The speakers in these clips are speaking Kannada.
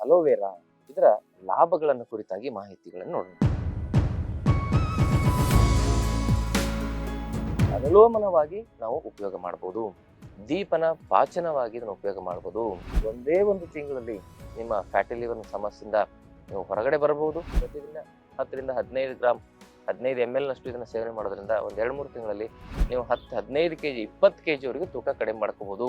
ಅಲೋವೆರಾ ಇದರ ಲಾಭಗಳನ್ನು ಕುರಿತಾಗಿ ಮಾಹಿತಿಗಳನ್ನು ನೋಡೋಣ. ಅನುಲೋಮನವಾಗಿ ನಾವು ಉಪಯೋಗ ಮಾಡಬಹುದು ದೀಪನ ಪಾಚನವಾಗಿ ಇದನ್ನು ಉಪಯೋಗ ಮಾಡಬಹುದು ಒಂದೇ ಒಂದು ತಿಂಗಳಲ್ಲಿ ನಿಮ್ಮ ಫ್ಯಾಟಿ ಲಿವರ್ ಸಮಸ್ಯೆಯಿಂದ ನೀವು ಹೊರಗಡೆ ಬರಬಹುದು ಪ್ರತಿದಿನ ಹತ್ತರಿಂದ ಹದಿನೈದು ಗ್ರಾಮ್ ಹದಿನೈದು ಎಂ ಎಲ್ ನಷ್ಟು ಇದನ್ನು ಸೇವನೆ ಮಾಡೋದ್ರಿಂದ ಒಂದು ಎರಡು ಮೂರು ತಿಂಗಳಲ್ಲಿ ನೀವು ಹತ್ತು, ಹದಿನೈದು ಕೆ ಜಿ ಇಪ್ಪತ್ತು ಕೆ ಜಿವರೆಗೂ ತೂಕ ಕಡಿಮೆ ಮಾಡ್ಕೋಬಹುದು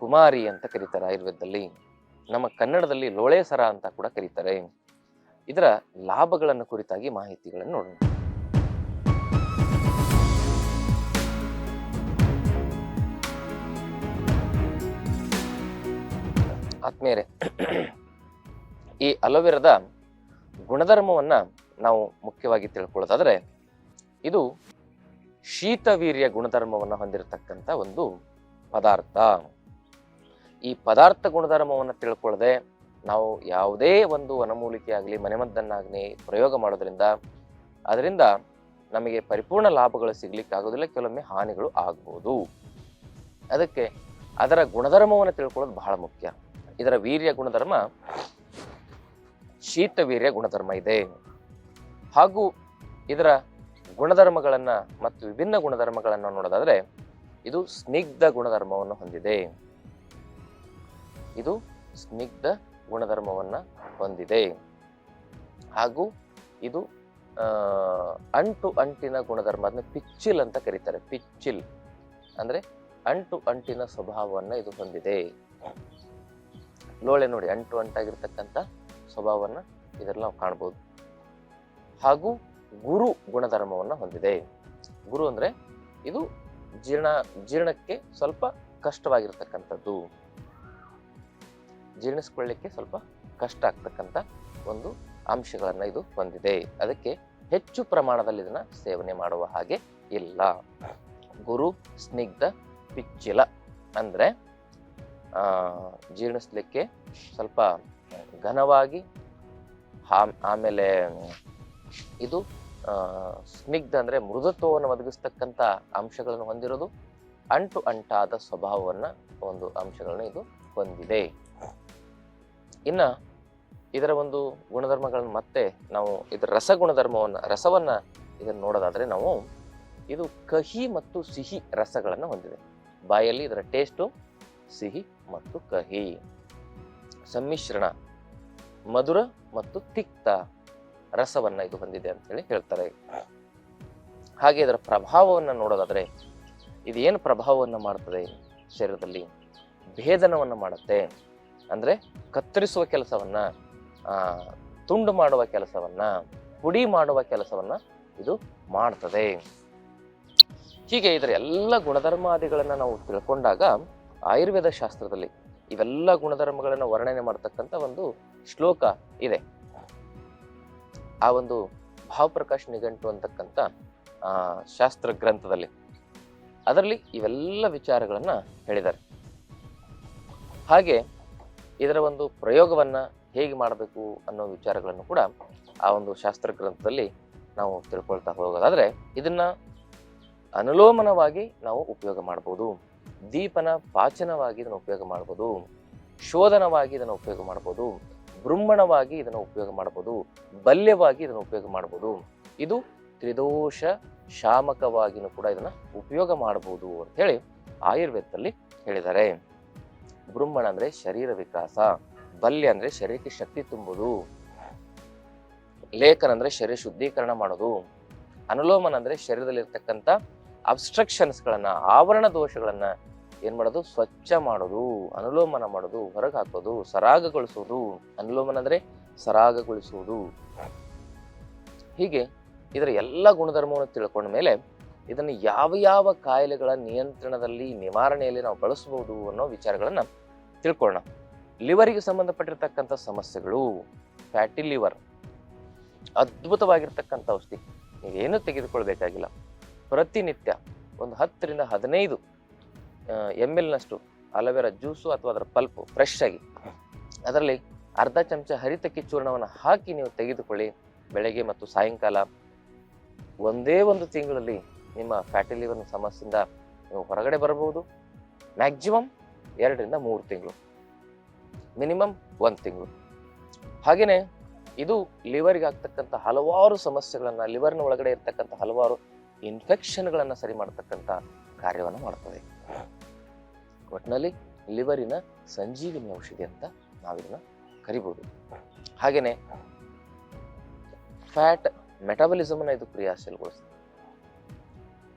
ಕುಮಾರಿ ಅಂತ ಕರೀತಾರೆ ಆಯುರ್ವೇದದಲ್ಲಿ. ನಮ್ಮ ಕನ್ನಡದಲ್ಲಿ ಲೋಳೆ ಸರ ಅಂತ ಕೂಡ ಕರೀತಾರೆ. ಇದರ ಲಾಭಗಳನ್ನು ಕುರಿತಾಗಿ ಮಾಹಿತಿಗಳನ್ನು ನೋಡೋಣ. ಆತ್ಮೇರೆ ಈ ಅಲೋವೆರಾದ ಗುಣಧರ್ಮವನ್ನ ನಾವು ಮುಖ್ಯವಾಗಿ ತಿಳ್ಕೊಳ್ಳೋದಾದರೆ, ಇದು ಶೀತವೀರ್ಯ ಗುಣಧರ್ಮವನ್ನು ಹೊಂದಿರತಕ್ಕಂಥ ಒಂದು ಪದಾರ್ಥ. ಈ ಪದಾರ್ಥ ಗುಣಧರ್ಮವನ್ನು ತಿಳ್ಕೊಳ್ಳದೆ ನಾವು ಯಾವುದೇ ಒಂದು ವನಮೂಲಿಕೆ ಆಗಲಿ, ಮನೆಮದ್ದನ್ನಾಗಲಿ ಪ್ರಯೋಗ ಮಾಡೋದ್ರಿಂದ ಅದರಿಂದ ನಮಗೆ ಪರಿಪೂರ್ಣ ಲಾಭಗಳು ಸಿಗ್ಲಿಕ್ಕೆ ಆಗೋದಿಲ್ಲ, ಕೆಲವೊಮ್ಮೆ ಹಾನಿಗಳು ಆಗ್ಬೋದು. ಅದಕ್ಕೆ ಅದರ ಗುಣಧರ್ಮವನ್ನು ತಿಳ್ಕೊಳ್ಳೋದು ಬಹಳ ಮುಖ್ಯ. ಇದರ ವೀರ್ಯ ಗುಣಧರ್ಮ, ಶೀತ ವೀರ್ಯ ಗುಣಧರ್ಮ ಇದೆ. ಹಾಗೂ ಇದರ ಗುಣಧರ್ಮಗಳನ್ನು ಮತ್ತು ವಿಭಿನ್ನ ಗುಣಧರ್ಮಗಳನ್ನು ನೋಡೋದಾದರೆ ಇದು ಸ್ನಿಗ್ಧ ಗುಣಧರ್ಮವನ್ನು ಹೊಂದಿದೆ. ಇದು ಸ್ನಿಗ್ಧ ಗುಣಧರ್ಮವನ್ನು ಹೊಂದಿದೆ. ಹಾಗೂ ಇದು ಅಂಟು ಅಂಟಿನ ಗುಣಧರ್ಮ ಅದನ್ನ ಪಿಚ್ಚಿಲ್ ಅಂತ ಕರೀತಾರೆ. ಪಿಚ್ಚಿಲ್ ಅಂದ್ರೆ ಅಂಟು ಅಂಟಿನ ಸ್ವಭಾವವನ್ನ ಇದು ಹೊಂದಿದೆ. ಲೋಳೆ ನೋಡಿ, ಅಂಟು ಅಂಟಾಗಿರ್ತಕ್ಕಂಥ ಸ್ವಭಾವವನ್ನ ಇದರಲ್ಲಿ ನಾವು ಕಾಣ್ಬೋದು. ಹಾಗೂ ಗುರು ಗುಣಧರ್ಮವನ್ನ ಹೊಂದಿದೆ. ಗುರು ಅಂದ್ರೆ ಇದು ಜೀರ್ಣ, ಜೀರ್ಣಕ್ಕೆ ಸ್ವಲ್ಪ ಕಷ್ಟವಾಗಿರ್ತಕ್ಕಂಥದ್ದು. ಜೀರ್ಣಿಸ್ಕೊಳ್ಳಿಕ್ಕೆ ಸ್ವಲ್ಪ ಕಷ್ಟ ಆಗ್ತಕ್ಕಂಥ ಒಂದು ಅಂಶಗಳನ್ನು ಇದು ಹೊಂದಿದೆ. ಅದಕ್ಕೆ ಹೆಚ್ಚು ಪ್ರಮಾಣದಲ್ಲಿ ಇದನ್ನು ಸೇವನೆ ಮಾಡುವ ಹಾಗೆ ಇಲ್ಲ. ಗುರು ಸ್ನಿಗ್ಧ ಪಿಚ್ಚಿಲ ಅಂದರೆ ಜೀರ್ಣಿಸ್ಲಿಕ್ಕೆ ಸ್ವಲ್ಪ ಘನವಾಗಿ ಆಮ್- ಆಮೇಲೆ ಇದು ಸ್ನಿಗ್ಧ ಅಂದರೆ ಮೃದುತ್ವವನ್ನು ಒದಗಿಸ್ತಕ್ಕಂಥ ಅಂಶಗಳನ್ನು ಹೊಂದಿರೋದು ಅಂಟು ಅಂಟಾದ ಸ್ವಭಾವವನ್ನು ಒಂದು ಅಂಶಗಳನ್ನು ಇದು ಹೊಂದಿದೆ. ಇನ್ನ ಇದರ ಒಂದು ಗುಣಧರ್ಮಗಳನ್ನು ಮತ್ತೆ ನಾವು ಇದರ ರಸ ಗುಣಧರ್ಮವನ್ನು, ರಸವನ್ನು ಇದನ್ನು ನೋಡೋದಾದರೆ ನಾವು ಇದು ಕಹಿ ಮತ್ತು ಸಿಹಿ ರಸಗಳನ್ನು ಹೊಂದಿದೆ. ಬಾಯಲ್ಲಿ ಇದರ ಟೇಸ್ಟು ಸಿಹಿ ಮತ್ತು ಕಹಿ. ಸಮ್ಮಿಶ್ರಣ, ಮಧುರ ಮತ್ತು ತಿಕ್ತ ರಸವನ್ನು ಇದು ಹೊಂದಿದೆ ಅಂತ ಹೇಳಿ ಹೇಳ್ತಾರೆ. ಹಾಗೆ ಇದರ ಪ್ರಭಾವವನ್ನು ನೋಡೋದಾದರೆ ಇದೇನು ಪ್ರಭಾವವನ್ನು ಮಾಡ್ತದೆ ಶರೀರದಲ್ಲಿ? ಭೇದನವನ್ನು ಮಾಡುತ್ತೆ. ಅಂದ್ರೆ ಕತ್ತರಿಸುವ ಕೆಲಸವನ್ನ ಆ, ತುಂಡು ಮಾಡುವ ಕೆಲಸವನ್ನ ಪುಡಿ ಮಾಡುವ ಕೆಲಸವನ್ನ ಇದು ಮಾಡ್ತದೆ. ಹೀಗೆ ಇದರ ಎಲ್ಲ ಗುಣಧರ್ಮಾದಿಗಳನ್ನ ನಾವು ತಿಳ್ಕೊಂಡಾಗ ಆಯುರ್ವೇದ ಶಾಸ್ತ್ರದಲ್ಲಿ ಇವೆಲ್ಲ ಗುಣಧರ್ಮಗಳನ್ನ ವರ್ಣನೆ ಮಾಡತಕ್ಕಂಥ ಒಂದು ಶ್ಲೋಕ ಇದೆ. ಆ ಒಂದು ಭಾವಪ್ರಕಾಶ್ ನಿಘಂಟು ಅಂತಕ್ಕಂಥ ಶಾಸ್ತ್ರ ಗ್ರಂಥದಲ್ಲಿ. ಅದರಲ್ಲಿ ಇವೆಲ್ಲ ವಿಚಾರಗಳನ್ನ ಹೇಳಿದ್ದಾರೆ. ಹಾಗೆ ಇದರ ಒಂದು ಪ್ರಯೋಗವನ್ನ ಹೇಗೆ ಮಾಡಬೇಕು ಅನ್ನೋ ವಿಚಾರಗಳನ್ನು ಕೂಡ ಆ ಒಂದು ಶಾಸ್ತ್ರ ಗ್ರಂಥದಲ್ಲಿ ನಾವು ತಿಳ್ಕೊಳ್ತಾ ಹೋಗೋದಾದರೆ ಇದನ್ನ ಅನುಲೋಮನವಾಗಿ ನಾವು ಉಪಯೋಗ ಮಾಡ್ಬೋದು. ದೀಪನ ಪಾಚನವಾಗಿ ಇದನ್ನು ಉಪಯೋಗ ಮಾಡ್ಬೋದು. ಶೋಧನವಾಗಿ ಇದನ್ನು ಉಪಯೋಗ ಮಾಡ್ಬೋದು. ಬ್ರಹ್ಮಣವಾಗಿ ಇದನ್ನು ಉಪಯೋಗ ಮಾಡ್ಬೋದು. ಬಲ್ಯವಾಗಿ ಇದನ್ನು ಉಪಯೋಗ ಮಾಡ್ಬೋದು. ಇದು ತ್ರಿದೋಷ ಶಾಮಕವಾಗಿನೂ ಕೂಡ ಇದನ್ನು ಉಪಯೋಗ ಮಾಡಬಹುದು ಅಂತ ಹೇಳಿ ಆಯುರ್ವೇದದಲ್ಲಿ ಹೇಳಿದ್ದಾರೆ. ಬೃಂಹಣ ಅಂದ್ರೆ ಶರೀರ ವಿಕಾಸ, ಬಲ್ಯ ಅಂದ್ರೆ ಶರೀರಕ್ಕೆ ಶಕ್ತಿ ತುಂಬುದು, ಲೇಖನ ಅಂದ್ರೆ ಶರೀರ ಶುದ್ಧೀಕರಣ ಮಾಡೋದು, ಅನುಲೋಮನ ಅಂದ್ರೆ ಶರೀರದಲ್ಲಿರ್ತಕ್ಕಂಥ ಅಬ್ಸ್ಟ್ರಕ್ಷನ್ಸ್ ಗಳನ್ನ, ಆವರಣ ದೋಷಗಳನ್ನ ಏನ್ ಮಾಡೋದು? ಸ್ವಚ್ಛ ಮಾಡೋದು, ಅನುಲೋಮನ ಮಾಡೋದು, ಹೊರಗೆ ಹಾಕೋದು, ಸರಾಗಗೊಳಿಸೋದು. ಅನುಲೋಮನ ಅಂದ್ರೆ ಸರಾಗಗೊಳಿಸುವುದು ಹೀಗೆ ಇದರ ಎಲ್ಲ ಗುಣಧರ್ಮವನ್ನು ತಿಳ್ಕೊಂಡ ಮೇಲೆ ಇದನ್ನು ಯಾವ ಯಾವ ಕಾಯಿಲೆಗಳ ನಿಯಂತ್ರಣದಲ್ಲಿ ನಿವಾರಣೆಯಲ್ಲಿ ನಾವು ಬಳಸಬಹುದು ಅನ್ನೋ ವಿಚಾರಗಳನ್ನು ತಿಳ್ಕೊಳ್ಳೋಣ. ಲಿವರಿಗೆ ಸಂಬಂಧಪಟ್ಟಿರ್ತಕ್ಕಂಥ ಸಮಸ್ಯೆಗಳು, ಫ್ಯಾಟಿ ಲಿವರ್, ಅದ್ಭುತವಾಗಿರ್ತಕ್ಕಂಥ ಔಷಧಿ, ನೀವೇನು ತೆಗೆದುಕೊಳ್ಬೇಕಾಗಿಲ್ಲ. ಪ್ರತಿನಿತ್ಯ ಒಂದು ಹತ್ತರಿಂದ ಹದಿನೈದು ಎಂ ಎಲ್ನಷ್ಟು ಅಲೋವೆರಾ ಜ್ಯೂಸು ಅಥವಾ ಅದರ ಪಲ್ಪು ಫ್ರೆಶ್ ಆಗಿ, ಅದರಲ್ಲಿ ಅರ್ಧ ಚಮಚ ಹರಿತಕ್ಕಿ ಚೂರ್ಣವನ್ನು ಹಾಕಿ ನೀವು ತೆಗೆದುಕೊಳ್ಳಿ. ಬೆಳಗ್ಗೆ ಮತ್ತು ಸಾಯಂಕಾಲ ಒಂದೇ ಒಂದು ತಿಂಗಳಲ್ಲಿ ನಿಮ್ಮ ಫ್ಯಾಟಿ ಲಿವರ್ನ ಸಮಸ್ಯೆಯಿಂದ ನೀವು ಹೊರಗಡೆ ಬರಬಹುದು. ಮ್ಯಾಕ್ಸಿಮಮ್ ಎರಡರಿಂದ ಮೂರು ತಿಂಗಳು. ಮಿನಿಮಮ್ ಒಂದು ತಿಂಗಳು. ಹಾಗೆಯೇ ಇದು ಲಿವರ್ಗೆ ಆಗ್ತಕ್ಕಂಥ ಹಲವಾರು ಸಮಸ್ಯೆಗಳನ್ನು ಲಿವರ್ನ ಒಳಗಡೆ ಇರ್ತಕ್ಕಂಥ ಹಲವಾರು ಇನ್ಫೆಕ್ಷನ್ಗಳನ್ನು ಸರಿ ಮಾಡತಕ್ಕಂಥ ಕಾರ್ಯವನ್ನು ಮಾಡ್ತದೆ. ಒಟ್ಟಿನಲ್ಲಿ ಲಿವರಿನ ಸಂಜೀವಿನಿ ಔಷಧಿ ಅಂತ ನಾವಿದನ್ನ ಕರಿಬೋದು. ಹಾಗೆಯೇ ಫ್ಯಾಟ್ ಮೆಟಾಬಲಿಸಮ್ನ ಇದು ಕ್ರಿಯಾಶೀಲಗೊಳಿಸ್ತದೆ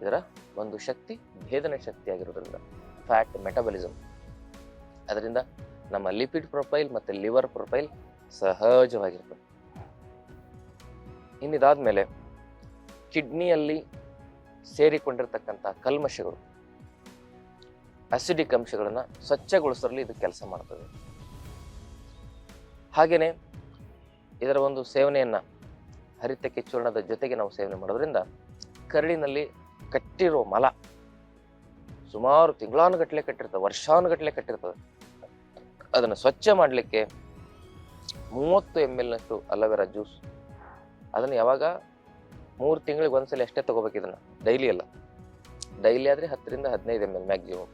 ಇದರ ಒಂದು ಶಕ್ತಿ, ಭೇದನ ಶಕ್ತಿಯಾಗಿರೋದ್ರಿಂದ ಫ್ಯಾಟ್ ಮೆಟಬಲಿಸಮ್ ಅದರಿಂದ ನಮ್ಮ ಲಿಪಿಡ್ ಪ್ರೊಫೈಲ್ ಮತ್ತು ಲಿವರ್ ಪ್ರೊಫೈಲ್ ಸಹಜವಾಗಿರ್ತದೆ. ಇನ್ನಿದಾದ್ಮೇಲೆ ಕಿಡ್ನಿಯಲ್ಲಿ ಸೇರಿಕೊಂಡಿರ್ತಕ್ಕಂಥ ಕಲ್ಮಶಗಳು ಅಸಿಡಿಕ್ ಅಂಶಗಳನ್ನ ಸ್ವಚ್ಛಗೊಳಿಸಲು ಇದು ಕೆಲಸ ಮಾಡ್ತದೆ. ಹಾಗೆಯೇ ಇದರ ಒಂದು ಸೇವನೆಯನ್ನ ಹರಿತಕ್ಕೆ ಚೂರ್ಣದ ಜೊತೆಗೆ ನಾವು ಸೇವನೆ ಮಾಡೋದ್ರಿಂದ ಕರಳಿನಲ್ಲಿ ಕಟ್ಟಿರೋ ಮಲ ಸುಮಾರು ತಿಂಗಳಾನುಗಟ್ಟಲೆ ಕಟ್ಟಿರ್ತದೆ ವರ್ಷಾನುಗಟ್ಟಲೆ ಕಟ್ಟಿರ್ತದೆ. ಅದನ್ನು ಸ್ವಚ್ಛ ಮಾಡಲಿಕ್ಕೆ ಮೂವತ್ತು ಎಂ ಎಲ್ನಷ್ಟು ಅಲೋವೆರಾ ಜ್ಯೂಸ್. ಅದನ್ನು ಯಾವಾಗ? ಮೂರು ತಿಂಗಳಿಗೆ ಒಂದ್ಸಲ ಅಷ್ಟೇ ತಗೋಬೇಕು ಇದನ್ನು, ಡೈಲಿ ಅಲ್ಲ. ಡೈಲಿ ಆದರೆ ಹತ್ತರಿಂದ ಹದಿನೈದು ಎಂ ಎಲ್ ಮ್ಯಾಕ್ಸಿಮಮ್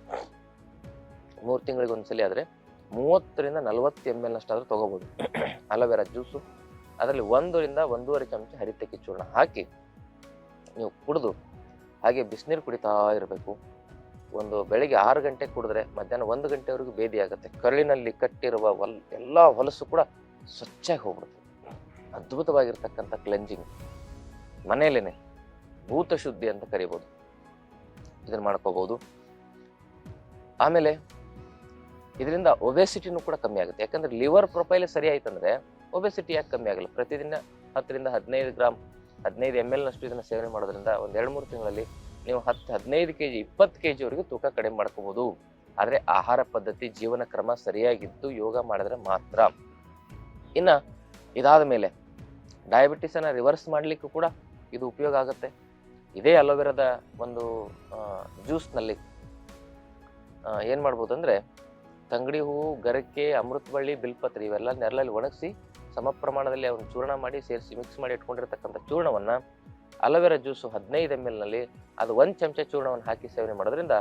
ಮೂರು ತಿಂಗಳಿಗೆ ಒಂದ್ಸಲಿ ಆದರೆ ಮೂವತ್ತರಿಂದ ನಲವತ್ತು ಎಂ ಎಲ್ನಷ್ಟಾದ್ರೂ ತಗೋಬೋದು. Aloe vera juice. ಅದರಲ್ಲಿ ಒಂದರಿಂದ ಒಂದೂವರೆ ಚಮಚ ಹರಿತಕ್ಕಿ ಚೂರ್ಣ ಹಾಕಿ ನೀವು ಕುಡಿದು ಹಾಗೆ ಬಿಸಿನೀರು ಕುಡಿತಾ ಇರಬೇಕು. ಒಂದು ಬೆಳಿಗ್ಗೆ ಆರು ಗಂಟೆ ಕುಡಿದ್ರೆ ಮಧ್ಯಾಹ್ನ ಒಂದು ಗಂಟೆವರೆಗೂ ಬೇದಿ ಆಗುತ್ತೆ. ಕರುಳಿನಲ್ಲಿ ಕಟ್ಟಿರುವ ಹೊಲ್ ಎಲ್ಲ ಹೊಲಸು ಕೂಡ ಸ್ವಚ್ಛಾಗಿ ಹೋಗ್ಬಿಡುತ್ತೆ. ಅದ್ಭುತವಾಗಿರ್ತಕ್ಕಂಥ ಕ್ಲೆಂಜಿಂಗ್ ಮನೆಯಲ್ಲೇನೆ ಭೂತ ಶುದ್ಧಿ ಅಂತ ಕರಿಬೋದು. ಇದನ್ನು ಮಾಡ್ಕೋಬಹುದು ಆಮೇಲೆ ಇದರಿಂದ ಒಬೆಸಿಟಿನೂ ಕೂಡ ಕಮ್ಮಿ ಆಗುತ್ತೆ. ಯಾಕಂದ್ರೆ ಲಿವರ್ ಪ್ರೊಫೈಲ್ ಸರಿ ಆಯ್ತಂದ್ರೆ ಒಬೆಸಿಟಿ ಯಾಕೆ ಕಮ್ಮಿ ಆಗಲ್ಲ? ಪ್ರತಿದಿನ ಹತ್ತರಿಂದ ಹದಿನೈದು ಗ್ರಾಮ್ ಹದಿನೈದು ಎಂ ನಷ್ಟು ಇದನ್ನ ಸೇವನೆ ಮಾಡೋದ್ರಿಂದ ಒಂದ್ ಎರಡು ಮೂರು ತಿಂಗಳಲ್ಲಿ ನೀವು ಹತ್ತು ಹದಿನೈದು ಕೆ ಜಿ ಇಪ್ಪತ್ತು ಕೆ ಜಿವರೆಗೂ ತೂಕ ಕಡಿಮೆ ಮಾಡ್ಕೋಬಹುದು ಆದ್ರೆ ಆಹಾರ ಪದ್ಧತಿ, ಜೀವನ ಕ್ರಮ ಸರಿಯಾಗಿದ್ದು ಯೋಗ ಮಾಡಿದ್ರೆ ಮಾತ್ರ. ಇನ್ನ ಇದಾದ ಮೇಲೆ ಡಯಾಬಿಟಿಸ್ ಅನ್ನ ರಿವರ್ಸ್ ಮಾಡ್ಲಿಕ್ಕೂ ಕೂಡ ಇದು ಉಪಯೋಗ ಆಗುತ್ತೆ. ಇದೇ ಅಲೋವೆರಾದ ಒಂದು ಜ್ಯೂಸ್ನಲ್ಲಿ ಏನು ಮಾಡ್ಬೋದು ಅಂದರೆ ತಂಗಡಿ ಹೂವು ಗರಕೆ, ಅಮೃತಬಳ್ಳಿ, ಬಿಲ್ಪತ್ರಿ ಇವೆಲ್ಲ ನೆರಳಲ್ಲಿ ಒಣಗಿಸಿ ಸಮ ಪ್ರಮಾಣದಲ್ಲಿ ಅವನ್ನ ಚೂರ್ಣ ಮಾಡಿ ಸೇರಿಸಿ ಮಿಕ್ಸ್ ಮಾಡಿ ಇಟ್ಕೊಂಡಿರ್ತಕ್ಕಂಥ ಚೂರ್ಣವನ್ನು ಅಲೋವೆರಾ ಜ್ಯೂಸು ಹದಿನೈದು ಎಂ ಎಲ್ನಲ್ಲಿ ಅದು ಒಂದು ಚಮಚ ಚೂರ್ಣವನ್ನು ಹಾಕಿ ಸೇವನೆ ಮಾಡೋದ್ರಿಂದ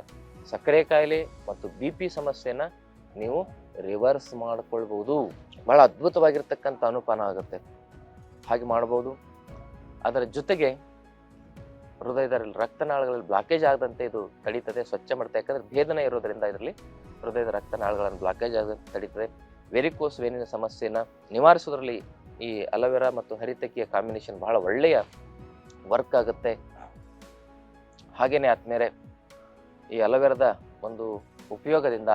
ಸಕ್ಕರೆ ಕಾಯಿಲೆ ಮತ್ತು ಬಿ ಪಿ ಸಮಸ್ಯೆನ ನೀವು ರಿವರ್ಸ್ ಮಾಡಿಕೊಳ್ಬೋದು. ಬಹಳ ಅದ್ಭುತವಾಗಿರ್ತಕ್ಕಂಥ ಅನುಪಾನ ಆಗುತ್ತೆ. ಹಾಗೆ ಮಾಡ್ಬೋದು. ಅದರ ಜೊತೆಗೆ ಹೃದಯದ ರಕ್ತನಾಳಗಳಲ್ಲಿ ಬ್ಲಾಕೇಜ್ ಆಗದಂತೆ ಇದು ತಡೀತದೆ, ಸ್ವಚ್ಛ ಮಾಡುತ್ತೆ ಯಾಕಂದ್ರೆ ಭೇದನೆ ಇರೋದ್ರಿಂದ ಇದರಲ್ಲಿ ಹೃದಯದ ರಕ್ತನಾಳಗಳನ್ನು ಬ್ಲಾಕೇಜ್ ಆಗದಂತೆ ತಡೀತದೆ. ವೆರಿಕೋಸ್ ವೇನಿನ ಸಮಸ್ಯೆನ ನಿವಾರಿಸೋದ್ರಲ್ಲಿ ಈ ಅಲೋವೆರಾ ಮತ್ತು ಹರಿತಕ್ಕಿಯ ಕಾಂಬಿನೇಷನ್ ಬಹಳ ಒಳ್ಳೆಯ ವರ್ಕ್ ಆಗುತ್ತೆ. ಹಾಗೇನೆ ಆದ್ಮೇಲೆ ಈ ಅಲೋವೆರಾದ ಒಂದು ಉಪಯೋಗದಿಂದ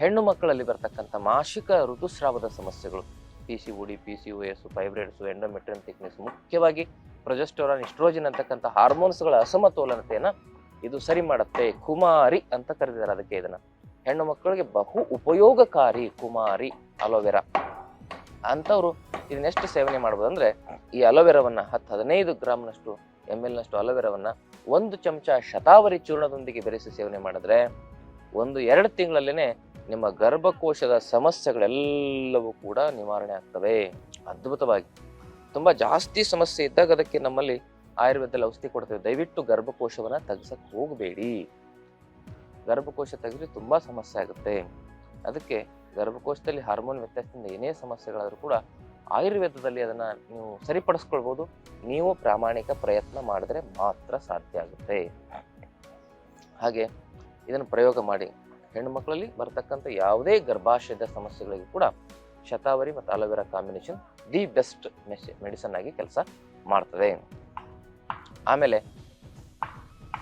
ಹೆಣ್ಣು ಮಕ್ಕಳಲ್ಲಿ ಬರ್ತಕ್ಕಂಥ ಮಾಸಿಕ ಋತುಸ್ರಾವದ ಸಮಸ್ಯೆಗಳು P C O D P C O S fibroids endometrium thickness ಮುಖ್ಯವಾಗಿ ಪ್ರೊಜೆಸ್ಟೋರಾನ್ ಇಸ್ಟ್ರೋಜಿನ್ ಅಂತಕ್ಕಂಥ ಹಾರ್ಮೋನ್ಸ್ಗಳ ಅಸಮತೋಲನತೆಯನ್ನು ಇದು ಸರಿ ಮಾಡುತ್ತೆ. ಕುಮಾರಿ ಅಂತ ಕರೆದಿದ್ದಾರೆ ಅದಕ್ಕೆ ಇದನ್ನ. ಹೆಣ್ಣು ಮಕ್ಕಳಿಗೆ ಬಹು ಉಪಯೋಗಕಾರಿ ಕುಮಾರಿ ಅಲೋವೆರಾ ಅಂಥವ್ರು ಇದನ್ನೆಷ್ಟು ಸೇವನೆ ಮಾಡ್ಬೋದು ಅಂದ್ರೆ ಈ ಅಲೋವೆರಾವನ್ನು ಹತ್ತು ಹದಿನೈದು ಗ್ರಾಮ್ನಷ್ಟು ಎಂ ಎಲ್ನಷ್ಟು ಅಲೋವೆರಾವನ್ನು ಒಂದು ಚಮಚ ಶತಾವರಿ ಚೂರ್ಣದೊಂದಿಗೆ ಬೆರೆಸಿ ಸೇವನೆ ಮಾಡಿದ್ರೆ, ಒಂದು ಎರಡು ತಿಂಗಳಲ್ಲೇನೆ ನಿಮ್ಮ ಗರ್ಭಕೋಶದ ಸಮಸ್ಯೆಗಳೆಲ್ಲವೂ ಕೂಡ ನಿವಾರಣೆ ಆಗ್ತವೆ. ಅದ್ಭುತವಾಗಿ. ತುಂಬಾ ಜಾಸ್ತಿ ಸಮಸ್ಯೆ ಇದ್ದಾಗ ಅದಕ್ಕೆ ನಮ್ಮಲ್ಲಿ ಆಯುರ್ವೇದದಲ್ಲಿ ಔಷಧಿ ಕೊಡ್ತೇವೆ. ದಯವಿಟ್ಟು ಗರ್ಭಕೋಶವನ್ನ ತಗ್ಸಕ್ಕೆ ಹೋಗಬೇಡಿ. ಗರ್ಭಕೋಶ ತೆಗೆದ್ರೆ ತುಂಬ ಸಮಸ್ಯೆ ಆಗುತ್ತೆ. ಅದಕ್ಕೆ ಗರ್ಭಕೋಶದಲ್ಲಿ ಹಾರ್ಮೋನ್ ವ್ಯತ್ಯಾಸದಿಂದ ಏನೇ ಸಮಸ್ಯೆಗಳಾದರೂ ಕೂಡ ಆಯುರ್ವೇದದಲ್ಲಿ ಅದನ್ನ ನೀವು ಸರಿಪಡಿಸ್ಕೊಳ್ಬೋದು. ನೀವು ಪ್ರಾಮಾಣಿಕ ಪ್ರಯತ್ನ ಮಾಡಿದ್ರೆ ಮಾತ್ರ ಸಾಧ್ಯ ಆಗುತ್ತೆ. ಹಾಗೆ ಇದನ್ನು ಪ್ರಯೋಗ ಮಾಡಿ. ಹೆಣ್ಣು ಮಕ್ಕಳಲ್ಲಿ ಬರ್ತಕ್ಕಂಥ ಯಾವುದೇ ಗರ್ಭಾಶಯದ ಸಮಸ್ಯೆಗಳಿಗೆ ಕೂಡ ಶತಾವರಿ ಮತ್ತು aloe vera combination the best medicine ಆಗಿ ಕೆಲಸ ಮಾಡ್ತದೆ. ಆಮೇಲೆ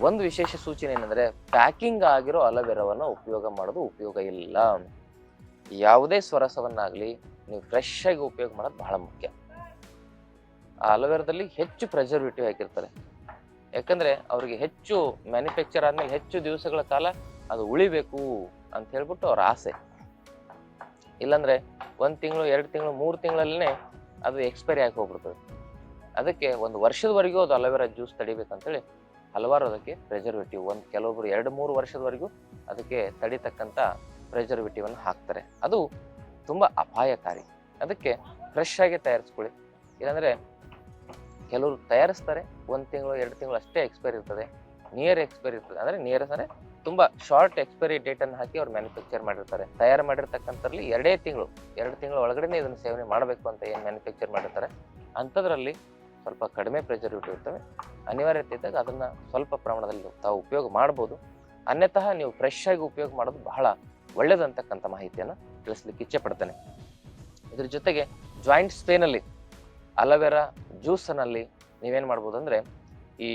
ಒಂದು ವಿಶೇಷ ಸೂಚನೆ ಏನಂದ್ರೆ, ಪ್ಯಾಕಿಂಗ್ ಆಗಿರೋ ಅಲವೆರವನ್ನು ಉಪಯೋಗ ಮಾಡೋದು ಉಪಯೋಗ ಇಲ್ಲ. ಯಾವುದೇ ಸ್ವರಸವನ್ನಾಗಲಿ ನೀವು ಫ್ರೆಶ್ ಆಗಿ ಉಪಯೋಗ ಮಾಡೋದು ಬಹಳ ಮುಖ್ಯ. ಆ ಅಲೋವೆರಾದಲ್ಲಿ ಹೆಚ್ಚು ಪ್ರೆಸರ್ವೇಟಿವ್ ಹಾಕಿರ್ತಾರೆ. ಯಾಕಂದ್ರೆ ಅವ್ರಿಗೆ ಹೆಚ್ಚು ಮ್ಯಾನುಫ್ಯಾಕ್ಚರ್ ಆದ್ಮೇಲೆ ಹೆಚ್ಚು ದಿವಸಗಳ ಕಾಲ ಅದು ಉಳಿಬೇಕು ಅಂತ ಹೇಳ್ಬಿಟ್ಟು ಅವ್ರ ಆಸೆ. ಇಲ್ಲಾಂದ್ರೆ ಒಂದ್ ತಿಂಗಳು, ಎರಡು ತಿಂಗಳು, ಮೂರು ತಿಂಗಳಲ್ಲೇ ಅದು ಎಕ್ಸ್ಪೈರಿ ಆಗಿ ಹೋಗ್ಬಿಡ್ತದೆ. ಅದಕ್ಕೆ ಒಂದು ವರ್ಷದವರೆಗೂ ಅದು ಅಲೋವೆರಾ ಜ್ಯೂಸ್ ತಡಿಬೇಕಂತೇಳಿ ಹಲವಾರು ಅದಕ್ಕೆ ಪ್ರೆಸರ್ವೇಟಿವ್ ಒಂದು ಕೆಲವೊಬ್ಬರು ಎರಡು ಮೂರು ವರ್ಷದವರೆಗೂ ಅದಕ್ಕೆ ತಡಿತಕ್ಕಂಥ ಪ್ರೆಸರ್ವೇಟಿವ್ ಅನ್ನು ಹಾಕ್ತಾರೆ. ಅದು ತುಂಬ ಅಪಾಯಕಾರಿ. ಅದಕ್ಕೆ ಫ್ರೆಶ್ ಆಗಿ ತಯಾರಿಸ್ಕೊಳ್ಳಿ. ಇಲ್ಲಾಂದ್ರೆ ಕೆಲವರು ತಯಾರಿಸ್ತಾರೆ, ಒಂದು ತಿಂಗಳು, ಎರಡು ತಿಂಗಳು ಅಷ್ಟೇ ಎಕ್ಸ್ಪೈರಿ ಇರ್ತದೆ. ನಿಯರ್ ಎಕ್ಸ್ಪೈರಿ ಇರ್ತದೆ. ಅಂದ್ರೆ ನಿಯರ್ ಅಂದರೆ ತುಂಬಾ ಶಾರ್ಟ್ ಎಕ್ಸ್ಪೈರಿ ಡೇಟ್ ಅನ್ನು ಹಾಕಿ ಅವ್ರು ಮ್ಯಾನುಫ್ಯಾಕ್ಚರ್ ಮಾಡಿರ್ತಾರೆ. ತಯಾರು ಮಾಡಿರ್ತಕ್ಕಂಥದ್ರಲ್ಲಿ ಎರಡೇ ತಿಂಗಳು, ಎರಡು ತಿಂಗಳ ಒಳಗಡೆ ಇದನ್ನು ಸೇವನೆ ಮಾಡಬೇಕು ಅಂತ ಏನು ಮ್ಯಾನುಫ್ಯಾಕ್ಚರ್ ಮಾಡಿರ್ತಾರೆ. ಅಂಥದ್ರಲ್ಲಿ ಸ್ವಲ್ಪ ಕಡಿಮೆ ಪ್ರೆಸರ್ವೇಟಿವ್ ಇರ್ತವೆ ಅನಿವಾರ್ಯತೆ ಇದ್ದಾಗ ಅದನ್ನು ಸ್ವಲ್ಪ ಪ್ರಮಾಣದಲ್ಲಿ ತಾವು ಉಪಯೋಗ ಮಾಡ್ಬೋದು. ಅನ್ಯತಃ ನೀವು ಫ್ರೆಶ್ ಆಗಿ ಉಪಯೋಗ ಮಾಡೋದು ಬಹಳ ಒಳ್ಳೆಯದಂತಕ್ಕಂಥ ಮಾಹಿತಿಯನ್ನು ತಿಳಿಸ್ಲಿಕ್ಕೆ ಇಚ್ಛೆ ಪಡ್ತೇನೆ ಇದ್ರ ಜೊತೆಗೆ ಜಾಯಿಂಟ್ ಸ್ಪೇನಲ್ಲಿ ಅಲೋವೆರಾ ಜ್ಯೂಸನಲ್ಲಿ ನೀವೇನು ಮಾಡ್ಬೋದು ಅಂದರೆ ಈ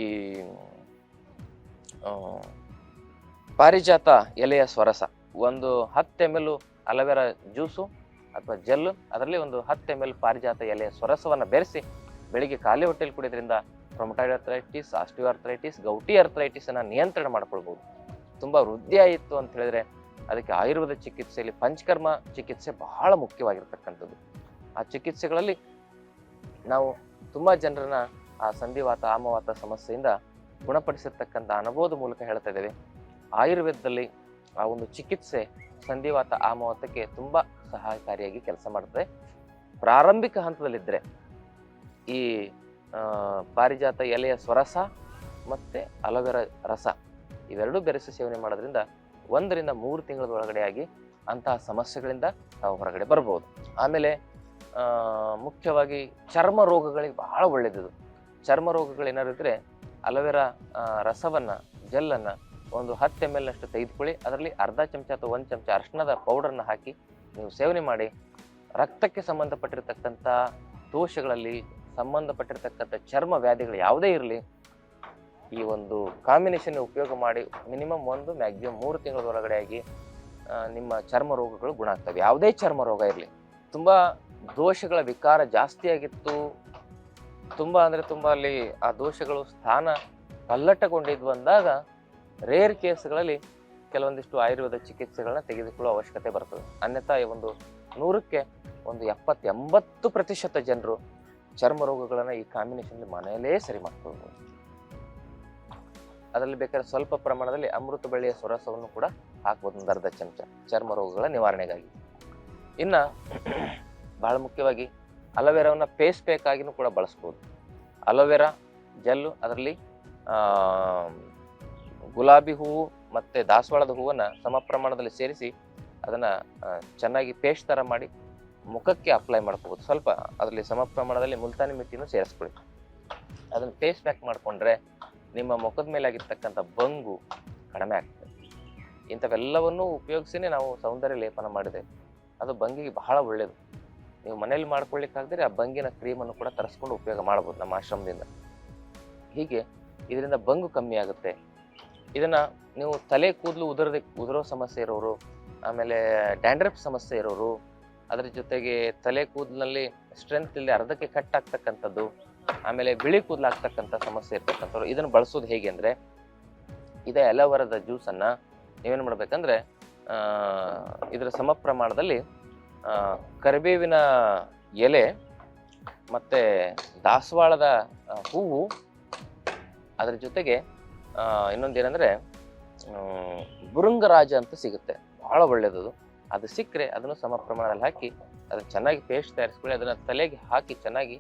ಪಾರಿಜಾತ ಎಲೆಯ ಸ್ವರಸ. ಒಂದು ಹತ್ತು M L aloe vera juice ಅಥವಾ ಜೆಲ್ಲು ಅದರಲ್ಲಿ ಒಂದು ಹತ್ತು ಎಂ ಎಲ್ ಪಾರಿಜಾತ ಎಲೆಯ ಸ್ವರಸವನ್ನು ಬೆರೆಸಿ ಬೆಳಿಗ್ಗೆ ಖಾಲಿ ಹೊಟ್ಟೆಲಿ ಕುಡಿಯೋದ್ರಿಂದ rheumatoid arthritis osteo arthritis gouty arthritis ಅನ್ನ ನಿಯಂತ್ರಣ ಮಾಡ್ಕೊಳ್ಬಹುದು ತುಂಬಾ ವೃದ್ಧಿ ಆಯಿತು ಅಂತ ಹೇಳಿದ್ರೆ ಅದಕ್ಕೆ ಆಯುರ್ವೇದ ಚಿಕಿತ್ಸೆಯಲ್ಲಿ ಪಂಚಕರ್ಮ ಚಿಕಿತ್ಸೆ ಬಹಳ ಮುಖ್ಯವಾಗಿರ್ತಕ್ಕಂಥದ್ದು. ಆ ಚಿಕಿತ್ಸೆಗಳಲ್ಲಿ ನಾವು ತುಂಬಾ ಜನರನ್ನ ಆ ಸಂಧಿವಾತ, ಆಮವಾತ ಸಮಸ್ಯೆಯಿಂದ ಗುಣಪಡಿಸಿರ್ತಕ್ಕಂಥ ಅನುಭವದ ಮೂಲಕ ಹೇಳ್ತಾ ಇದ್ದೇವೆ. ಆಯುರ್ವೇದದಲ್ಲಿ ಆ ಒಂದು ಚಿಕಿತ್ಸೆ ಸಂಧಿವಾತ, ಆಮವಾತಕ್ಕೆ ತುಂಬಾ ಸಹಾಯಕಾರಿಯಾಗಿ ಕೆಲಸ ಮಾಡ್ತದೆ. ಪ್ರಾರಂಭಿಕ ಹಂತದಲ್ಲಿದ್ದರೆ ಈ ಪಾರಿಜಾತ ಎಲೆಯ ಸ್ವರಸ ಮತ್ತು ಅಲೋವೆರಾ ರಸ ಇವೆರಡೂ ಬೆರೆಸಿ ಸೇವನೆ ಮಾಡೋದ್ರಿಂದ ಒಂದರಿಂದ ಮೂರು ತಿಂಗಳ ಆಗಿ ಅಂತಹ ಸಮಸ್ಯೆಗಳಿಂದ ನಾವು ಹೊರಗಡೆ ಬರ್ಬೋದು. ಆಮೇಲೆ ಮುಖ್ಯವಾಗಿ ಚರ್ಮ ರೋಗಗಳಿಗೆ ಬಹಳ ಒಳ್ಳೆಯದು ಚರ್ಮ ರೋಗಗಳು ಇದ್ದರೆ ಅಲೋವೆರಾ ರಸವನ್ನು, ಜೆಲ್ಲನ್ನ ಒಂದು ಹತ್ತು ಎಂ ಎಲ್ ಅಷ್ಟು ತೆಗೆದುಕೊಳ್ಳಿ. ಅದರಲ್ಲಿ ಅರ್ಧ ಚಮಚ ಅಥವಾ ಒಂದು ಚಮಚ ಅರ್ಶನದ ಪೌಡರ್ನ ಹಾಕಿ ನೀವು ಸೇವನೆ ಮಾಡಿ, ರಕ್ತಕ್ಕೆ ಸಂಬಂಧಪಟ್ಟಿರತಕ್ಕಂಥ ದೋಷಗಳಲ್ಲಿ ಸಂಬಂಧಪಟ್ಟಿರ್ತಕ್ಕಂಥ ಚರ್ಮ ವ್ಯಾಧಿಗಳು ಯಾವುದೇ ಇರಲಿ ಈ ಒಂದು ಕಾಂಬಿನೇಷನ್ ಉಪಯೋಗ ಮಾಡಿ ಮಿನಿಮಮ್ ಒಂದು ಮ್ಯಾಕ್ಸಿಮಮ್ ಮೂರು ತಿಂಗಳ ಒಳಗಡೆಯಾಗಿ ಆ, ನಿಮ್ಮ ಚರ್ಮ ರೋಗಗಳು ಗುಣ ಆಗ್ತವೆ. ಯಾವುದೇ ಚರ್ಮ ರೋಗ ಇರಲಿ. ತುಂಬ ದೋಷಗಳ ವಿಕಾರ ಜಾಸ್ತಿಯಾಗಿತ್ತು ತುಂಬ ಅಂದರೆ ತುಂಬ ಅಲ್ಲಿ ಆ ದೋಷಗಳು ಸ್ಥಾನ ಪಲ್ಲಟಗೊಂಡಿದ್ವು ಅಂದಾಗ ರೇರ್ ಕೇಸ್ಗಳಲ್ಲಿ ಕೆಲವೊಂದಿಷ್ಟು ಆಯುರ್ವೇದ ಚಿಕಿತ್ಸೆಗಳನ್ನ ತೆಗೆದುಕೊಳ್ಳುವ ಅವಶ್ಯಕತೆ ಬರ್ತದೆ. ಅನ್ಯಥಾ ಈ ಒಂದು ನೂರಕ್ಕೆ ಒಂದು ಎಪ್ಪತ್ತು ಎಂಬತ್ತು ಪ್ರತಿಶತ ಜನರು ಚರ್ಮ ರೋಗಗಳನ್ನು ಈ ಕಾಂಬಿನೇಷನ್ ಮನೆಯಲ್ಲೇ ಸರಿ ಮಾಡ್ಕೊಳ್ಬೋದು. ಅದರಲ್ಲಿ ಬೇಕಾದ್ರೆ ಸ್ವಲ್ಪ ಪ್ರಮಾಣದಲ್ಲಿ ಅಮೃತ ಬಳ್ಳಿಯ ಸ್ವರಸವನ್ನು ಕೂಡ ಹಾಕ್ಬೋದು ಒಂದು ಅರ್ಧ ಚಮಚ. ಚರ್ಮ ರೋಗಗಳ ನಿವಾರಣೆಗಾಗಿ. ಇನ್ನು ಬಹಳ ಮುಖ್ಯವಾಗಿ ಅಲೋವೆರಾವನ್ನ ಪೇಸ್ಟ್ ಪ್ಯಾಕ್ ಆಗಿನೂ ಕೂಡ ಬಳಸ್ಬೋದು. ಅಲೋವೆರಾ ಜೆಲ್ಲು ಅದರಲ್ಲಿ ಗುಲಾಬಿ ಹೂವು ಮತ್ತು ದಾಸವಾಳದ ಹೂವನ್ನ ಸಮ ಪ್ರಮಾಣದಲ್ಲಿ ಸೇರಿಸಿ ಅದನ್ನ ಚೆನ್ನಾಗಿ ಪೇಸ್ಟ್ ತರ ಮಾಡಿ ಮುಖಕ್ಕೆ ಅಪ್ಲೈ ಮಾಡ್ಕೋಬಹುದು ಸ್ವಲ್ಪ ಅದರಲ್ಲಿ ಸಮ ಪ್ರಮಾಣದಲ್ಲಿ ಮುಲ್ತಾನಿ ಮಿಟ್ಟಿನೂ ಸೇರಿಸ್ಕೊಳ್ಳಿ. ಅದನ್ನ ಫೇಸ್ ಪ್ಯಾಕ್ ಮಾಡಿಕೊಂಡ್ರೆ ನಿಮ್ಮ ಮುಖದ ಮೇಲೆ ಆಗಿರ್ತಕ್ಕಂಥ ಬಂಗು ಕಡಿಮೆ ಆಗ್ತದೆ. ಇಂಥವೆಲ್ಲವನ್ನೂ ಉಪಯೋಗಿಸಿನೇ ನಾವು ಸೌಂದರ್ಯ ಲೇಪನ ಮಾಡಿದೆ. ಅದು ಬಂಗಿಗೆ ಬಹಳ ಒಳ್ಳೆಯದು ನೀವು ಮನೇಲಿ ಮಾಡ್ಕೊಳ್ಳಿಕ್ಕಾಗದಿದ್ರೆ ಆ ಬಂಗಿನ ಕ್ರೀಮನ್ನು ಕೂಡ ತರಿಸ್ಕೊಂಡು ಉಪಯೋಗ ಮಾಡ್ಬೋದು ನಮ್ಮ ಆಶ್ರಮದಿಂದ. ಹೀಗೆ ಇದರಿಂದ ಬಂಗು ಕಮ್ಮಿ ಆಗುತ್ತೆ. ಇದನ್ನ ನೀವು ತಲೆ ಕೂದಲು ಉದುರದೆ, ಉದುರೋ ಸಮಸ್ಯೆ ಇರೋರು, ಆಮೇಲೆ ಡ್ಯಾಂಡ್ರಫ್ ಸಮಸ್ಯೆ ಇರೋರು ಅದರ ಜೊತೆಗೆ ತಲೆ ಕೂದಲಲ್ಲಿ ಸ್ಟ್ರೆಂತ್ ಇಲ್ಲಿ ಅರ್ಧಕ್ಕೆ ಕಟ್ ಆಗ್ತಕ್ಕಂಥದ್ದು ಆಮೇಲೆ ಬಿಳಿ ಕೂದಲು ಆಗ್ತಕ್ಕಂಥ ಸಮಸ್ಯೆ ಇರ್ತಕ್ಕಂಥವ್ರು ಇದನ್ನು ಬಳಸೋದು ಹೇಗೆ ಅಂದರೆ ಇದೇ ಅಲೋವೆರಾದ ಜ್ಯೂಸನ್ನು ನೀವೇನು ಮಾಡಬೇಕಂದ್ರೆ ಇದರ ಸಮ ಪ್ರಮಾಣದಲ್ಲಿ ಕರಿಬೇವಿನ ಎಲೆ ಮತ್ತು ದಾಸವಾಳದ ಹೂವು ಅದರ ಜೊತೆಗೆ ಇನ್ನೊಂದು ಏನಂದರೆ ಮ್, ಭೃಂಗರಾಜ ಅಂತ ಸಿಗುತ್ತೆ. ಭಾಳ ಒಳ್ಳೇದದು. ಅದು ಸಿಕ್ಕರೆ ಅದನ್ನು ಸಮ ಪ್ರಮಾಣದಲ್ಲಿ ಹಾಕಿ, ಅದನ್ನ ಚೆನ್ನಾಗಿ ಪೇಸ್ಟ್ ತಯಾರಿಸ್ಕೊಳ್ಳಿ, ಅದನ್ನ ತಲೆಗೆ ಹಾಕಿ ಚೆನ್ನಾಗಿ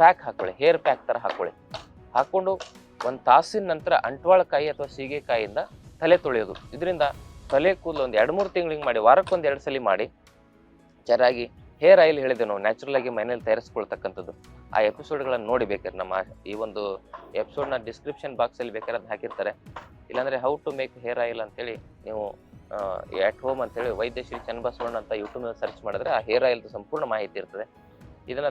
ಪ್ಯಾಕ್ ಹಾಕೊಳ್ಳಿ ಹೇರ್ ಪ್ಯಾಕ್ ತರ ಹಾಕೊಳ್ಳಿ. ಹಾಕ್ಕೊಂಡು ಒಂದು ತಾಸಿನ ನಂತರ ಅಂಟ್ವಾಳಕಾಯಿ ಅಥವಾ ಸೀಗೆಕಾಯಿಯಿಂದ ತಲೆ ತೊಳೆಯೋದು. ಇದರಿಂದ ತಲೆ ಕೂದಲು ಒಂದು ಎರಡು ಮೂರು ತಿಂಗಳಿಗೆ ಮಾಡಿ, ವಾರಕ್ಕೊಂದು ಎರಡು ಸಲ ಮಾಡಿ, ಚೆನ್ನಾಗಿ ಹೇರ್ ಆಯಿಲ್ ಹೇಳಿದೆ ನಾವು ನ್ಯಾಚುರಲ್ ಆಗಿ ಮನೇಲಿ ತಯಾರಿಸ್ಕೊಳ್ತಕ್ಕಂಥದ್ದು. ಆ ಎಪಿಸೋಡ್ಗಳನ್ನು ನೋಡಿ ಬೇಕಾದ್ರೆ, ನಮ್ಮ ಈ ಒಂದು ಎಪಿಸೋಡ್ನ ಡಿಸ್ಕ್ರಿಪ್ಷನ್ ಬಾಕ್ಸಲ್ಲಿ ಬೇಕಾದ್ರೆ ಹಾಕಿರ್ತಾರೆ. ಇಲ್ಲಾಂದರೆ how to make hair oil ಅಂತೇಳಿ ನೀವು ಎಟ್ ಹೋಮ್ ಅಂತೇಳಿ ವೈದ್ಯಶ್ರೀ ಚನ್ನಬಸವಣ್ಣ ಅಂತ ಯೂಟ್ಯೂಬ್ನಲ್ಲಿ ಸರ್ಚ್ ಮಾಡಿದ್ರೆ ಆ ಹೇರ್ ಆಯಿಲ್ದು ಸಂಪೂರ್ಣ ಮಾಹಿತಿ ಇರ್ತದೆ. ಇದನ್ನ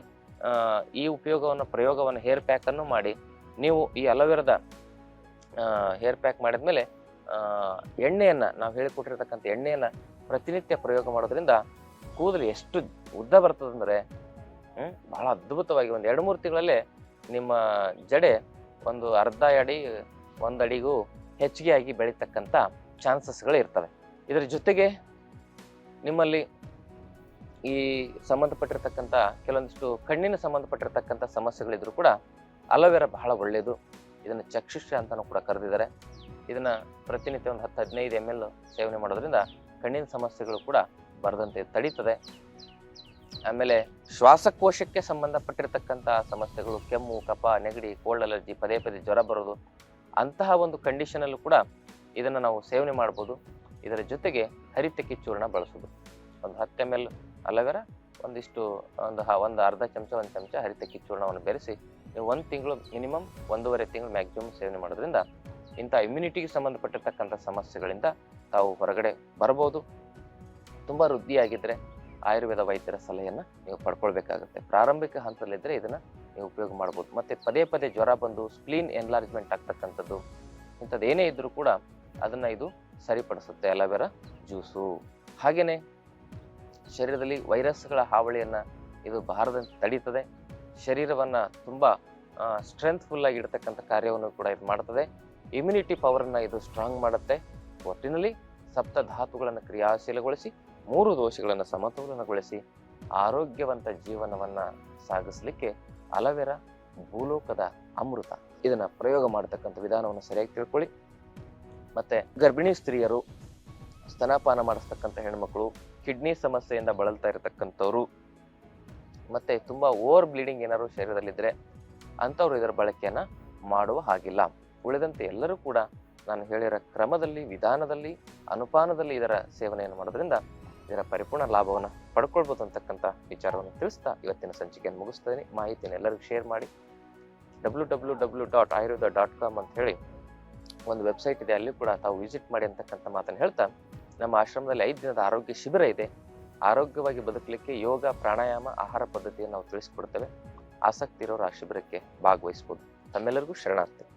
ಈ ಉಪಯೋಗವನ್ನು, ಪ್ರಯೋಗವನ್ನು ಹೇರ್ ಪ್ಯಾಕನ್ನು ಮಾಡಿ, ನೀವು ಈ ಅಲೋವೆರಾದ ಹೇರ್ ಪ್ಯಾಕ್ ಮಾಡಿದ್ಮೇಲೆ ಎಣ್ಣೆಯನ್ನು, ನಾವು ಹೇಳಿಕೊಟ್ಟಿರ್ತಕ್ಕಂಥ ಎಣ್ಣೆಯನ್ನ ಪ್ರತಿನಿತ್ಯ ಪ್ರಯೋಗ ಮಾಡೋದ್ರಿಂದ ಕೂದಲು ಎಷ್ಟು ಉದ್ದ ಬರ್ತದಂದ್ರೆ ಬಹಳ ಅದ್ಭುತವಾಗಿ ಒಂದು ಎರಡು ಮೂರು ತಿಂಗಳಲ್ಲೇ ನಿಮ್ಮ ಜಡೆ ಒಂದು ಅರ್ಧ ಅಡಿ, ಒಂದು ಅಡಿಗೂ ಹೆಚ್ಚಿಗೆ ಆಗಿ ಬೆಳೀತಕ್ಕಂಥ ಚಾನ್ಸಸ್ಗಳು ಇರ್ತವೆ. ಇದರ ಜೊತೆಗೆ ನಿಮ್ಮಲ್ಲಿ ಈ ಸಂಬಂಧಪಟ್ಟಿರ್ತಕ್ಕಂಥ ಕೆಲವೊಂದಿಷ್ಟು ಕಣ್ಣಿನ ಸಂಬಂಧಪಟ್ಟಿರ್ತಕ್ಕಂಥ ಸಮಸ್ಯೆಗಳಿದ್ರು ಕೂಡ ಅಲೋವೆರಾ ಬಹಳ ಒಳ್ಳೆಯದು. ಇದನ್ನು ಚಕ್ಷುಷ್ಯ ಅಂತಲೂ ಕೂಡ ಕರೆದಿದ್ದಾರೆ. ಇದನ್ನು ಪ್ರತಿನಿತ್ಯ ಒಂದು ಹತ್ತು ಹದಿನೈದು ಎಂ ಎಲ್ ಸೇವನೆ ಮಾಡೋದ್ರಿಂದ ಕಣ್ಣಿನ ಸಮಸ್ಯೆಗಳು ಕೂಡ ಬರದಂತೆ ತಡೀತದೆ. ಆಮೇಲೆ ಶ್ವಾಸಕೋಶಕ್ಕೆ ಸಂಬಂಧಪಟ್ಟಿರ್ತಕ್ಕಂಥ ಸಮಸ್ಯೆಗಳು, ಕೆಮ್ಮು, ಕಫ, ನೆಗಡಿ, ಕೋಲ್ಡ್ ಅಲರ್ಜಿ, ಪದೇ ಪದೇ ಜ್ವರ ಬರೋದು, ಅಂತಹ ಒಂದು ಕಂಡೀಷನಲ್ಲೂ ಕೂಡ ಇದನ್ನು ನಾವು ಸೇವನೆ ಮಾಡ್ಬೋದು. ಇದರ ಜೊತೆಗೆ ಹರಿತ ಚೂರ್ಣ ಬಳಸೋದು. ಒಂದು ಹತ್ತು ಎಂ ಎಲ್ ಅಲವೆರ ಒಂದಿಷ್ಟು, ಒಂದು ಒಂದು ಅರ್ಧ ಚಮಚ, ಒಂದು ಚಮಚ ಹರಿತ ಚೂರ್ಣವನ್ನು ಬೆರೆಸಿ ನೀವು ಒಂದು ತಿಂಗಳು ಮಿನಿಮಮ್ ಒಂದೂವರೆ ತಿಂಗಳು ಮ್ಯಾಕ್ಸಿಮಮ್ ಸೇವನೆ ಮಾಡೋದ್ರಿಂದ ಇಂಥ ಇಮ್ಯುನಿಟಿಗೆ ಸಂಬಂಧಪಟ್ಟಿರ್ತಕ್ಕಂಥ ಸಮಸ್ಯೆಗಳಿಂದ ತಾವು ಹೊರಗಡೆ ಬರ್ಬೋದು ತುಂಬ ವೃದ್ಧಿಯಾಗಿದ್ದರೆ ಆಯುರ್ವೇದ ವೈದ್ಯರ ಸಲಹೆಯನ್ನು ನೀವು ಪಡ್ಕೊಳ್ಬೇಕಾಗುತ್ತೆ. ಪ್ರಾರಂಭಿಕ ಹಂತದಲ್ಲಿದ್ದರೆ ಇದನ್ನು ನೀವು ಉಪಯೋಗ ಮಾಡ್ಬೋದು. ಮತ್ತು ಪದೇ ಪದೇ ಜ್ವರ ಬಂದು ಸ್ಪ್ಲೀನ್ ಎನ್ಲಾರ್ಜ್ಮೆಂಟ್ ಆಗ್ತಕ್ಕಂಥದ್ದು ಇಂಥದ್ದು ಏನೇ ಇದ್ದರೂ ಕೂಡ ಅದನ್ನು ಇದು ಸರಿಪಡಿಸುತ್ತೆ. Aloe vera juice. ಹಾಗೆಯೇ ಶರೀರದಲ್ಲಿ ವೈರಸ್ಗಳ ಹಾವಳಿಯನ್ನು ಇದು ಬಾರದಂತೆ ತಡೀತದೆ. ಶರೀರವನ್ನು ತುಂಬ ಸ್ಟ್ರೆಂತ್ಫುಲ್ ಆಗಿ ಇಡ್ತಕ್ಕಂಥ ಕಾರ್ಯವನ್ನು ಕೂಡ ಇದು ಮಾಡ್ತದೆ. ಇಮ್ಯುನಿಟಿ ಪವರನ್ನು ಇದು ಸ್ಟ್ರಾಂಗ್ ಮಾಡುತ್ತೆ. ಒಟ್ಟಿನಲ್ಲಿ ಸಪ್ತ ಧಾತುಗಳನ್ನು ಕ್ರಿಯಾಶೀಲಗೊಳಿಸಿ, ಮೂರು ದೋಷಗಳನ್ನು ಸಮತೋಲನಗೊಳಿಸಿ, ಆರೋಗ್ಯವಂತ ಜೀವನವನ್ನು ಸಾಗಿಸಲಿಕ್ಕೆ ಅಲವೆರ ಭೂಲೋಕದ ಅಮೃತ ಇದನ್ನು ಪ್ರಯೋಗ ಮಾಡತಕ್ಕಂಥ ವಿಧಾನವನ್ನು ಸರಿಯಾಗಿ ತಿಳ್ಕೊಳ್ಳಿ. ಮತ್ತೆ ಗರ್ಭಿಣಿ ಸ್ತ್ರೀಯರು ಸ್ತನಪಾನ ಮಾಡಿಸ್ತಕ್ಕಂಥ ಹೆಣ್ಮಕ್ಳು ಕಿಡ್ನಿ ಸಮಸ್ಯೆಯಿಂದ ಬಳಲ್ತಾ ಇರತಕ್ಕಂಥವ್ರು, ಮತ್ತೆ ತುಂಬಾ ಓವರ್ ಬ್ಲೀಡಿಂಗ್ ಏನಾದ್ರು ಶರೀರದಲ್ಲಿದ್ರೆ ಅಂಥವ್ರು ಇದರ ಬಳಕೆಯನ್ನ ಮಾಡುವ ಹಾಗಿಲ್ಲ. ಉಳಿದಂತೆ ಎಲ್ಲರೂ ಕೂಡ ನಾನು ಹೇಳಿರೋ ಕ್ರಮದಲ್ಲಿ, ವಿಧಾನದಲ್ಲಿ, ಅನುಪಾನದಲ್ಲಿ ಇದರ ಸೇವನೆಯನ್ನು ಮಾಡೋದ್ರಿಂದ ಇದರ ಪರಿಪೂರ್ಣ ಲಾಭವನ್ನು ಪಡ್ಕೊಳ್ಬೋದು ಅಂತಕ್ಕಂಥ ವಿಚಾರವನ್ನು ತಿಳಿಸ್ತಾ ಇವತ್ತಿನ ಸಂಚಿಕೆಯನ್ನು ಮುಗಿಸ್ತೇನೆ ಮಾಹಿತಿಯನ್ನು ಎಲ್ಲರಿಗೂ ಶೇರ್ ಮಾಡಿ. W W W dot Ayurveda dot com ಅಂತ ಹೇಳಿ ಒಂದು ವೆಬ್ಸೈಟ್ ಇದೆ, ಅಲ್ಲಿ ಕೂಡ ತಾವು ವಿಸಿಟ್ ಮಾಡಿ ಅಂತಕ್ಕಂಥ ಮಾತನ್ನು ಹೇಳ್ತಾ, ನಮ್ಮ ಆಶ್ರಮದಲ್ಲಿ ಐದು ದಿನದ ಆರೋಗ್ಯ ಶಿಬಿರ ಇದೆ. ಆರೋಗ್ಯವಾಗಿ ಬದುಕಲಿಕ್ಕೆ ಯೋಗ, ಪ್ರಾಣಾಯಾಮ, ಆಹಾರ ಪದ್ಧತಿಯನ್ನು ನಾವು ತಿಳಿಸ್ಕೊಡ್ತೇವೆ. ಆಸಕ್ತಿ ಇರೋರು ಆ ಶಿಬಿರಕ್ಕೆ ಭಾಗವಹಿಸ್ಬೋದು. ತಮ್ಮೆಲ್ಲರಿಗೂ ಶರಣಾರ್ಥಿ.